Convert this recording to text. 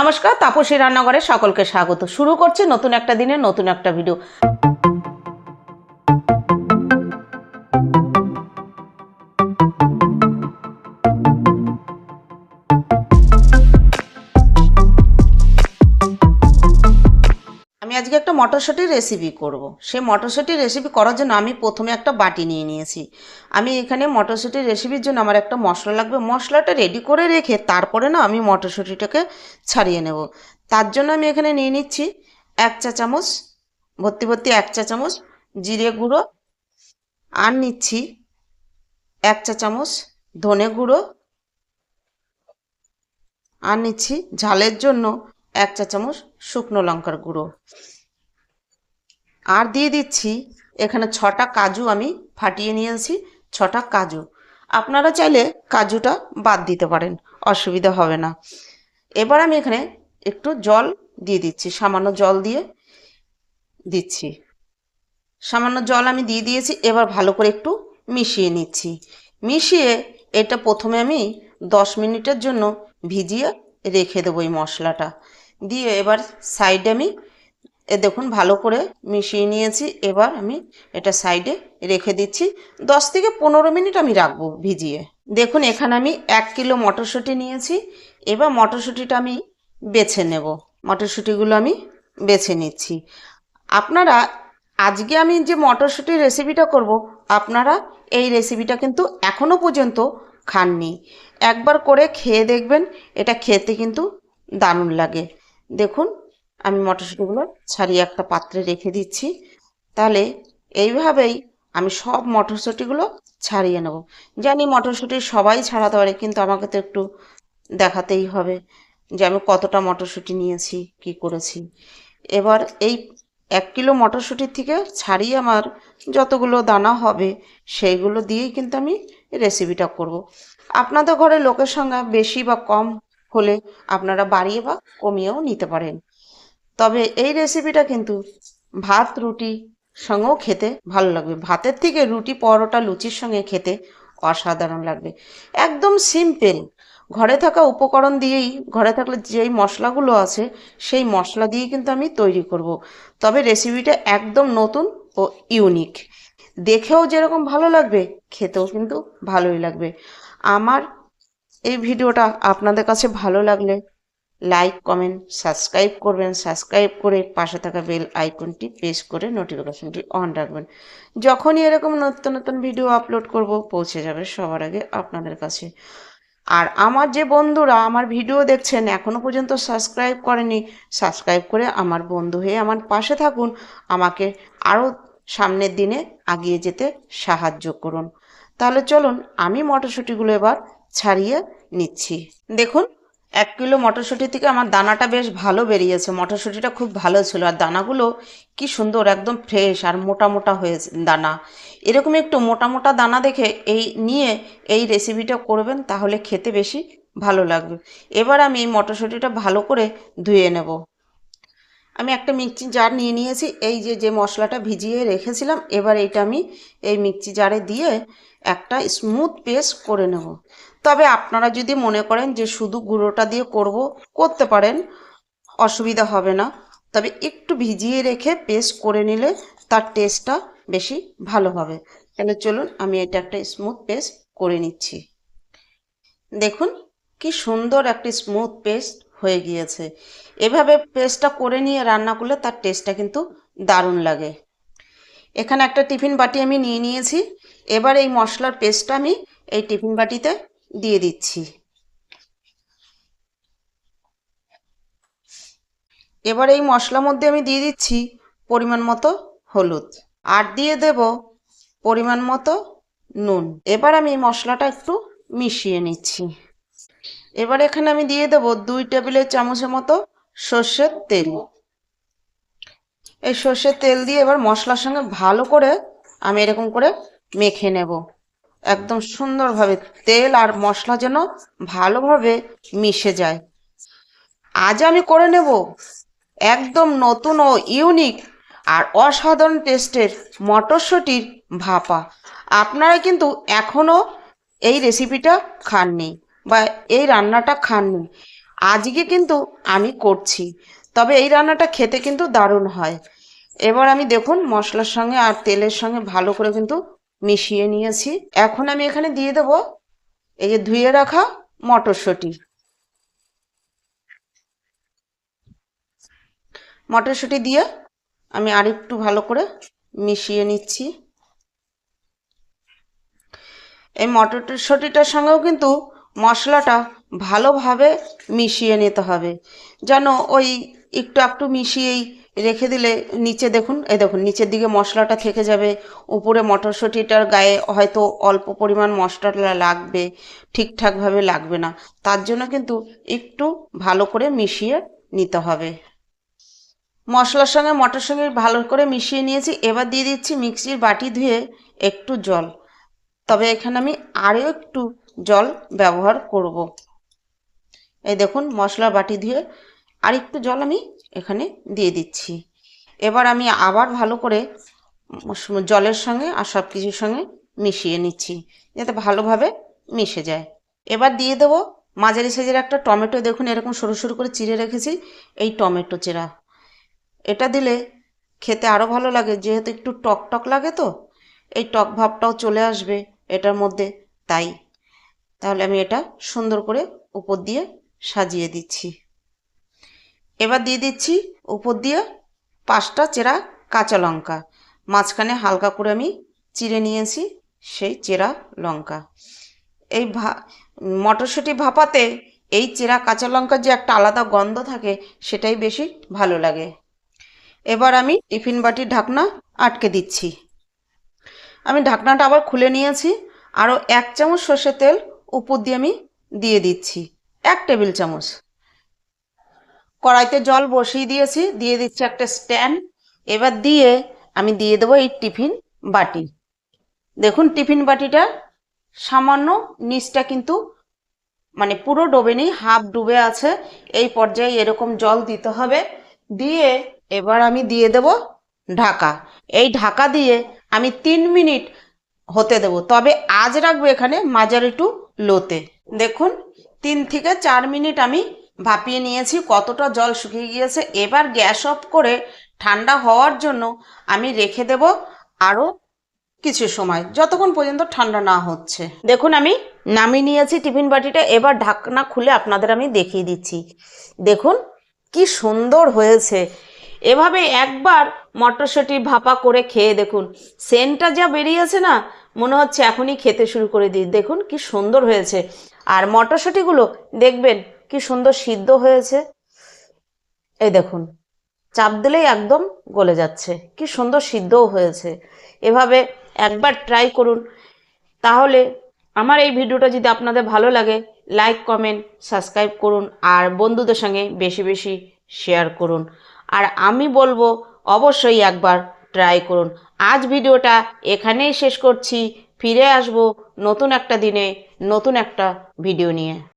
নমস্কার তাপসী রান্নাঘরে সকলকে স্বাগত। শুরু করছি নতুন একটা দিনে নতুন একটা ভিডিও আজকে একটা মটরশুঁটির রেসিপি করব। সেই মটরশুঁটির রেসিপি করার জন্য আমি প্রথমে একটা বাটি নিয়ে নিয়েছি। আমি এখানে মটরশুঁটির রেসিপির জন্য আমার একটা মশলা লাগবে। মশলাটা রেডি করে রেখে তারপরে না আমি মটরশুঁটিটাকে ছাড়িয়ে নেব। তার জন্য আমি এখানে নিয়ে নিচ্ছি এক চা চামচ, ভর্তি ভর্তি এক চা চামচ জিরে গুঁড়ো। আর নিচ্ছি এক চা চামচ ধনে গুঁড়ো। আর নিচ্ছি ঝালের জন্য এক চা চামচ শুকনো লঙ্কার গুঁড়ো। আর দিয়ে দিচ্ছি, এখানে ছটা কাজু আমি ফাটিয়ে নিয়ে নিয়েছি, ছটা কাজু। আপনারা চাইলে কাজুটা বাদ দিতে পারেন, অসুবিধা হবে না। এবার আমি এখানে একটু জল দিয়ে দিচ্ছি, সামান্য জল দিয়ে দিচ্ছি। সামান্য জল আমি দিয়ে দিয়েছি, এবার ভালো করে একটু মিশিয়ে নিচ্ছি। মিশিয়ে এটা প্রথমে আমি দশ মিনিটের জন্য ভিজিয়ে রেখে দেবো এই মশলাটা। দিয়ে এবার সাইডে আমি, এ দেখুন ভালো করে মিশিয়ে নিয়েছি। এবার আমি এটা সাইডে রেখে দিচ্ছি। দশ থেকে পনেরো মিনিট আমি রাখব ভিজিয়ে। দেখুন এখানে আমি এক কিলো মটরশুঁটি নিয়েছি। এবার মটরশুঁটিটা আমি বেছে নেব। মটরশুঁটিগুলো আমি বেছে নিচ্ছি। আপনারা, আজকে আমি যে মটরশুঁটির রেসিপিটা করব, আপনারা এই রেসিপিটা কিন্তু এখনও পর্যন্ত খাননি। একবার করে খেয়ে দেখবেন, এটা খেতে কিন্তু দারুণ লাগে। দেখুন, আমি মটরশুঁটিগুলো ছাড়িয়ে একটা পাত্রে রেখে দিচ্ছি। তাহলে এইভাবেই আমি সব মটরশুঁটিগুলো ছাড়িয়ে নেব। জানি মটরশুঁটি সবাই ছাড়াতে পারে, কিন্তু আমাকে তো একটু দেখাতেই হবে যে আমি কতটা মটরশুঁটি নিয়েছি, কি করেছি। এবার এই এক কিলো মটরশুঁটির থেকে ছাড়িয়ে আমার যতগুলো দানা হবে, সেইগুলো দিয়েই কিন্তু আমি রেসিপিটা করব। আপনাদের ঘরে লোকের সংখ্যা বেশি বা কম হলে আপনারা বাড়িয়ে বা কমিয়েও নিতে পারেন। তবে এই রেসিপিটা কিন্তু ভাত, রুটি সঙ্গেও খেতে ভালো লাগবে। ভাতের থেকে রুটি, পরোটা, লুচির সঙ্গে খেতে অসাধারণ লাগবে। একদম সিম্পল ঘরে থাকা উপকরণ দিয়েই, ঘরে থাকলে যেই মশলাগুলো আছে, সেই মশলা দিয়েই কিন্তু আমি তৈরি করব। তবে রেসিপিটা একদম নতুন ও ইউনিক দেখেও যেরকম ভালো লাগবে, খেতেও কিন্তু ভালোই লাগবে। আমার এই ভিডিওটা আপনাদের কাছে ভালো লাগলে লাইক, কমেন্ট, সাবস্ক্রাইব করবেন। সাবস্ক্রাইব করে পাশে থাকা বেল আইকনটি প্রেস করে নোটিফিকেশনটি অন রাখবেন। যখনই এরকম নতুন নতুন ভিডিও আপলোড করব, পৌঁছে যাবে সবার আগে আপনাদের কাছে। আর আমার যে বন্ধুরা আমার ভিডিও দেখছেন এখনও পর্যন্ত সাবস্ক্রাইব করেনি, সাবস্ক্রাইব করে আমার বন্ধু হয়ে আমার পাশে থাকুন। আমাকে আরও সামনের দিনে আগিয়ে যেতে সাহায্য করুন। তাহলে চলুন, আমি মটরশুঁটিগুলো এবার ছাড়িয়ে নিচ্ছি। দেখুন, এক কিলো মটরশুঁটি থেকে আমার দানাটা বেশ ভালো বেরিয়েছে। মটরশুঁটিটা খুব ভালো ছিল আর দানাগুলো কি সুন্দর, একদম ফ্রেশ আর মোটা মোটা হয়েছে দানা। এরকম একটু মোটা মোটা দানা দেখে এই নিয়ে এই রেসিপিটা করবেন তাহলে খেতে বেশি ভালো লাগবে। এবার আমি এই মটরশুঁটিটা ভালো করে ধুয়ে নেব। আমি একটা মিক্সি জার নিয়ে নিয়েছি। এই যে যে মশলাটা ভিজিয়ে রেখেছিলাম, এবার এইটা আমি এই মিক্সি জারে দিয়ে একটা স্মুথ পেস্ট করে নেব। তবে আপনারা যদি মনে করেন যে শুধু গুঁড়োটা দিয়ে করব, করতে পারেন, অসুবিধা হবে না। তবে একটু ভিজিয়ে রেখে পেস্ট করে নিলে তার টেস্টটা বেশি ভালো হবে। তাহলে চলুন, আমি এটা একটা স্মুথ পেস্ট করে নিচ্ছি। দেখুন, কি সুন্দর একটি স্মুথ পেস্ট হয়ে গিয়েছে। এভাবে পেস্টটা করে নিয়ে রান্না করলে তার টেস্টটা কিন্তু দারুণ লাগে। এখানে একটা টিফিন বাটি আমি নিয়ে নিয়েছি। এবার এই মশলার পেস্টটা আমি এই টিফিন বাটিতে দিয়ে দিচ্ছি। এবার এই মশলার মধ্যে আমি দিয়ে দিচ্ছি পরিমাণ মতো হলুদ। আর দিয়ে দেব পরিমাণ মতো নুন। এবার আমি মশলাটা একটু মিশিয়ে নিচ্ছি। এবার এখানে আমি দিয়ে দেব দুই টেবিলের চামচের মতো সর্ষের তেল। এই সর্ষের তেল দিয়ে এবার মশলার সঙ্গে ভালো করে আমি এরকম করে মেখে নেব। একদম সুন্দরভাবে তেল আর মশলা যেন ভালোভাবে মিশে যায়। আজ আমি করে নেব একদম নতুন ও ইউনিক আর অসাধারণ টেস্টের মটরশুঁটির ভাপা। আপনারা কিন্তু এখনও এই রেসিপিটা খাননি বা এই রান্নাটা খাননি। আজকে কিন্তু আমি করছি। তবে এই রান্নাটা খেতে কিন্তু দারুণ হয়। এবার আমি দেখুন মশলার সঙ্গে আর তেলের সঙ্গে ভালো করে কিন্তু মিশিয়ে নিয়েছি। এখন আমি এখানে দিয়ে দেবো এই যে ধুয়ে রাখা মটরশুঁটি। মটরশুঁটি দিয়ে আমি আরেকটু ভালো করে মিশিয়ে নিচ্ছি। এই মটরশুঁটিটার সঙ্গেও কিন্তু মশলাটা ভালোভাবে মিশিয়ে নিতে হবে। যেন ওই একটু একটু মিশিয়েই রেখে দিলে নিচে দেখুন, এই দেখুন, নিচের দিকে মশলাটা থেকে যাবে। উপরে মটরশুঁটিটার গায়ে হয়তো অল্প পরিমাণ মশলাটা লাগবে, ঠিকঠাকভাবে লাগবে না। তার জন্য কিন্তু একটু ভালো করে মিশিয়ে নিতে হবে। মশলার সঙ্গে মটর সঙ্গে ভালো করে মিশিয়ে নিয়েছি। এবার দিয়ে দিচ্ছি মিক্সির বাটি ধুয়ে একটু জল। তবে এখানে আমি আরও একটু জল ব্যবহার করব। এই দেখুন মশলা বাটি ধুয়ে আর একটু জল আমি এখানে দিয়ে দিচ্ছি। এবার আমি আবার ভালো করে জলের সঙ্গে আর সব কিছুর সঙ্গে মিশিয়ে নিচ্ছি, যাতে ভালোভাবে মিশে যায়। এবার দিয়ে দেবো মাঝারি সাইজের একটা টমেটো। দেখুন, এরকম সরু সরু করে চিড়ে রেখেছি এই টমেটো চেরা। এটা দিলে খেতে আরও ভালো লাগে, যেহেতু একটু টক টক লাগে তো, এই টক ভাবটাও চলে আসবে এটার মধ্যে। তাই, তাহলে আমি এটা সুন্দর করে উপর দিয়ে সাজিয়ে দিচ্ছি। এবার দিয়ে দিচ্ছি উপর দিয়ে পাঁচটা চেরা কাঁচা লঙ্কা। মাঝখানে হালকা করে আমি চিড়ে নিয়েছি সেই চেরা লঙ্কা। এই ভা, মটরশুঁটি ভাপাতে এই চেরা কাঁচা লঙ্কার যে একটা আলাদা গন্ধ থাকে সেটাই বেশি ভালো লাগে। এবার আমি টিফিন বাটির ঢাকনা আটকে দিচ্ছি। আমি ঢাকনাটা আবার খুলে নিয়েছি, আরও এক চামচ সর্ষের তেল উপর দিয়ে আমি দিয়ে দিচ্ছি, এক টেবিল চামচ। কড়াইতে জল বসিয়ে দিয়েছি, দিয়ে দিচ্ছি একটা স্ট্যান্ড। এবার দিয়ে আমি দিয়ে দেবো এই টিফিন বাটি। দেখুন, টিফিন বাটিটা সামান্য নিচটা কিন্তু মানে পুরো ডোবেনি হাফ ডুবে আছে। এই পর্যায়ে এরকম জল দিতে হবে। দিয়ে এবার আমি দিয়ে দেব ঢাকা। এই ঢাকা দিয়ে আমি তিন মিনিট হতে দেব। তবে আজ রাখব এখানে মাঝারি একটু লোতে। দেখুন, তিন থেকে চার মিনিট আমি ভাপিয়ে নিয়েছি, কতটা জল শুকিয়ে গিয়েছে। এবার গ্যাস অফ করে ঠান্ডা হওয়ার জন্য আমি রেখে দেব আরও কিছু সময়, যতক্ষণ পর্যন্ত ঠান্ডা না হচ্ছে। দেখুন, আমি নামিয়ে নিয়েছি টিফিন বাটিটা, এবার ঢাকনা খুলে আপনাদের আমি দেখিয়ে দিচ্ছি। দেখুন, কি সুন্দর হয়েছে। এভাবে একবার মটরশুঁটি ভাপা করে খেয়ে দেখুন, সেন্টটা যা বেরিয়েছে না, মনে হচ্ছে এখনই খেতে শুরু করে দিই। দেখুন, কি সুন্দর হয়েছে। আর মটরশুঁটিগুলো, দেখবেন কি সুন্দর সিদ্ধ হয়েছে। এই দেখুন, চাপ দিলেই একদম গলে যাচ্ছে। কি সুন্দর সিদ্ধও হয়েছে। এভাবে একবার ট্রাই করুন। তাহলে আমার এই ভিডিওটা যদি আপনাদের ভালো লাগে লাইক কমেন্ট সাবস্ক্রাইব করুন আর বন্ধুদের সঙ্গে বেশি বেশি শেয়ার করুন। আর আমি বলব, অবশ্যই একবার ট্রাই করুন। আজ ভিডিওটা এখানেই শেষ করছি। ফিরে আসব নতুন একটা দিনে, নতুন একটা ভিডিও নিয়ে।